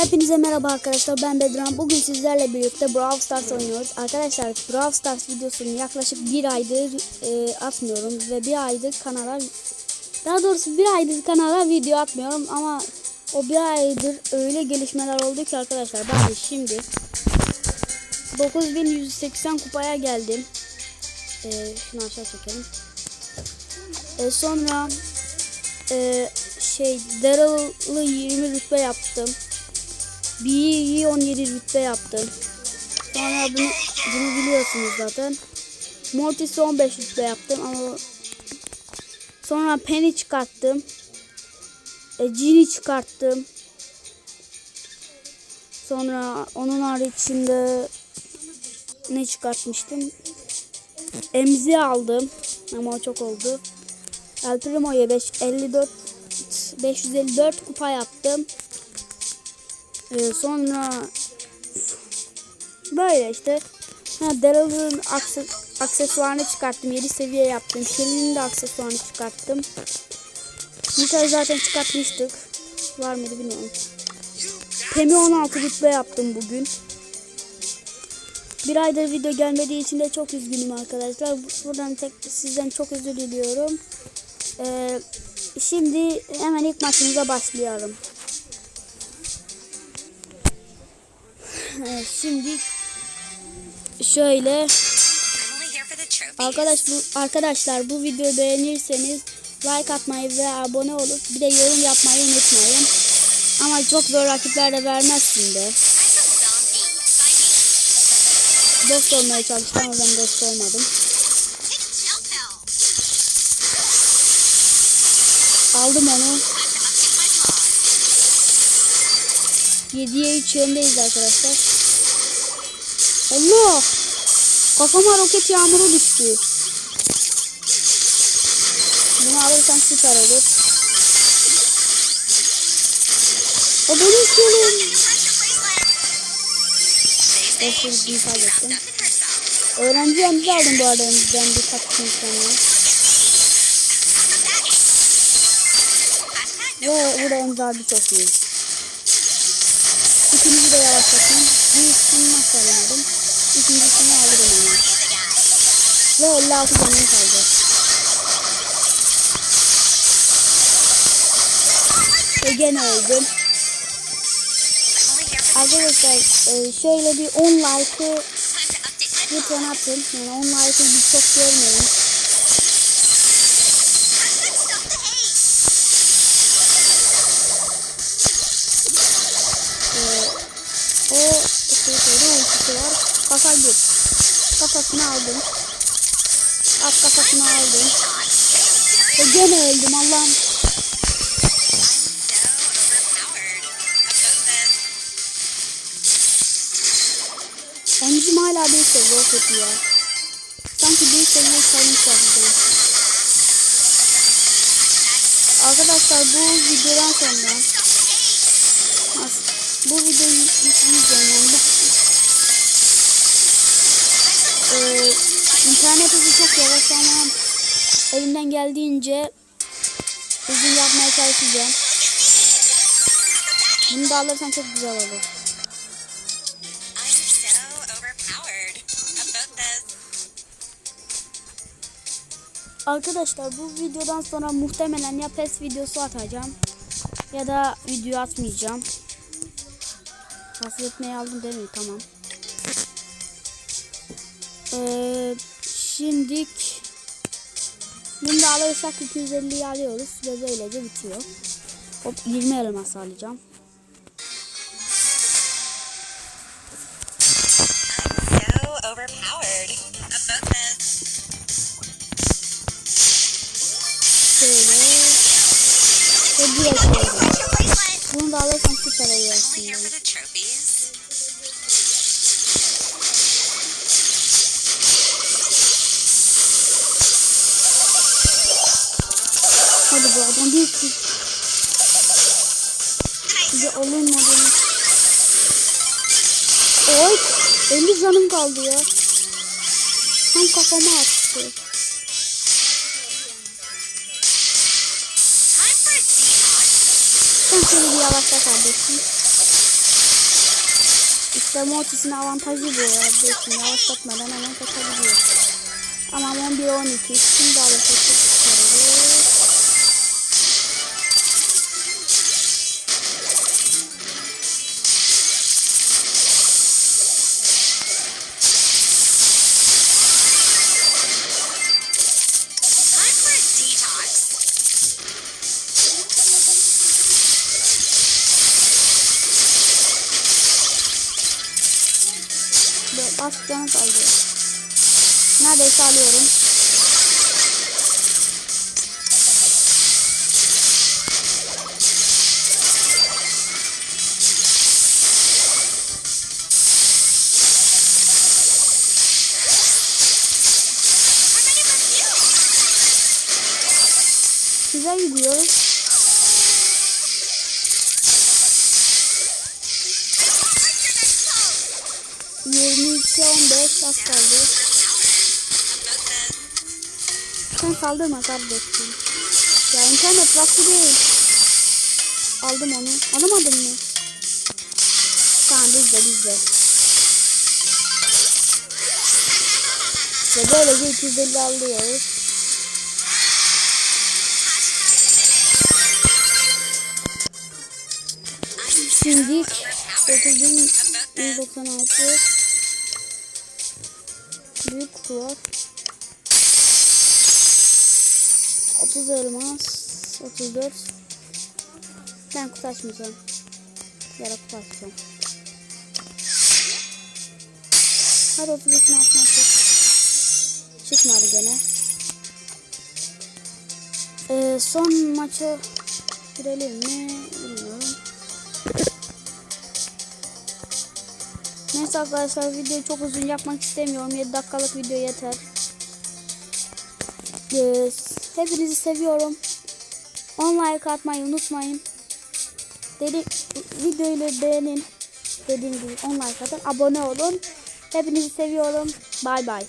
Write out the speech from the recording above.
Hepinize merhaba arkadaşlar ben Bedran. Bugün sizlerle birlikte Brawl Stars oynuyoruz. Arkadaşlar Brawl Stars videosunu yaklaşık bir aydır e, atmıyorum ve bir aydır kanala daha doğrusu bir aydır kanala video atmıyorum ama o bir aydır öyle gelişmeler oldu ki arkadaşlar bakın şimdi 9180 kupaya geldim. E, şunu aşağı çekelim. E, sonra e, şey Daryl'ı 20 rütbe yaptım. B'yi 17 rütbe yaptım. Sonra bunu, bunu biliyorsunuz zaten. Mortis'i 15 rütbe yaptım ama sonra Penny çıkarttım. E, Ginny çıkarttım. Sonra onun haricinde ne çıkartmıştım? Emzi aldım ama o çok oldu. El Primo'ya 5 54 554 kupa yaptım. Ee, sonra böyle işte ha, Daryl'ın akse, aksesuarını çıkarttım. 7 seviye yaptım. Shelly'nin de aksesuarını çıkarttım. Nita'yı zaten çıkartmıştık. Var mıydı bilmiyorum. Pemi 16 rütbe yaptım bugün. Bir aydır video gelmediği için de çok üzgünüm arkadaşlar. Buradan tek sizden çok özür diliyorum. Ee, şimdi hemen ilk maçımıza başlayalım. Ee, şimdi şöyle arkadaş bu, arkadaşlar bu videoyu beğenirseniz like atmayı ve abone olup bir de yorum yapmayı unutmayın. Ama çok zor rakipler de vermezsin de. Dost olmaya çalıştım ama ben dost olmadım. Aldım onu. Time to update my pod. 7'ye 3 yöndeyiz arkadaşlar. Allah! Kafama roket yağmuru düştü. Bunu alırsam süper olur. O benim Of, say bir in herself. Öğrenci yalnız aldım bu arada ben sonra. Hashtag no Ve burada emzardı çok iyi. İkinizi de yavaşlatayım. Birisini nasıl alamadım? İkincisini alırım guy. Ve 56 canım kaldı. Ve gene öldüm. Arkadaşlar e, şöyle bir 10 like'ı lütfen atın. Yani 10 like'ı bir çok görmeyin. Kafa git. Kafasını aldım. At kafasını aldım. Ve gene öldüm Allah'ım. Emzim hala bir seviye kötü ya. Sanki bir seviye çalmış yapacağım. Arkadaşlar bu videodan sonra bu videoyu yükleyeceğim yani Ee, internet hızı çok yavaş ama elimden geldiğince hızlı yapmaya çalışacağım. Bunu da alırsam çok güzel olur. Arkadaşlar bu videodan sonra muhtemelen ya PES videosu atacağım ya da video atmayacağım. Hasretmeyi aldım değil mi? Tamam. Ee, şimdik bunu da alırsak 250'yi alıyoruz ve böylece bitiyor. Hop 20 elmas alacağım. Şöyle ve direkt. Bunu da alırsam süper oluyor aslında. Bu adam bir kız. Bir alınmadı. Oy 50 canım kaldı ya. Tam kafama attı. Sen şöyle bir yavaşla kardeşim. İşte Mortis'in avantajı bu ya. Yavaşlatmadan hemen kaçabiliyor. Ama 11-12 şimdi alırsa Canı kaldı. Neredeyse alıyorum. Güzel gidiyoruz. Yirmi on beş az kaldı. Sen saldırma kardeşim. Ya internet vakti değil. Aldım onu. Alamadın mı? Tamam bizde bizde. Ve böylece 250 alıyoruz. Şimdi 9196 Büyük var. 30 elmas 34 Ben kutu açmayacağım. Yara kutu açacağım. Hadi 33'ün altına çık. Çıkmadı gene. Ee, son maça girelim mi? Bilmiyorum. Neyse arkadaşlar videoyu çok uzun yapmak istemiyorum. 7 dakikalık video yeter. Ee, hepinizi seviyorum. 10 like atmayı unutmayın. Dedi, videoyu beğenin. Dediğim gibi 10 like atın. Abone olun. Hepinizi seviyorum. Bay bay.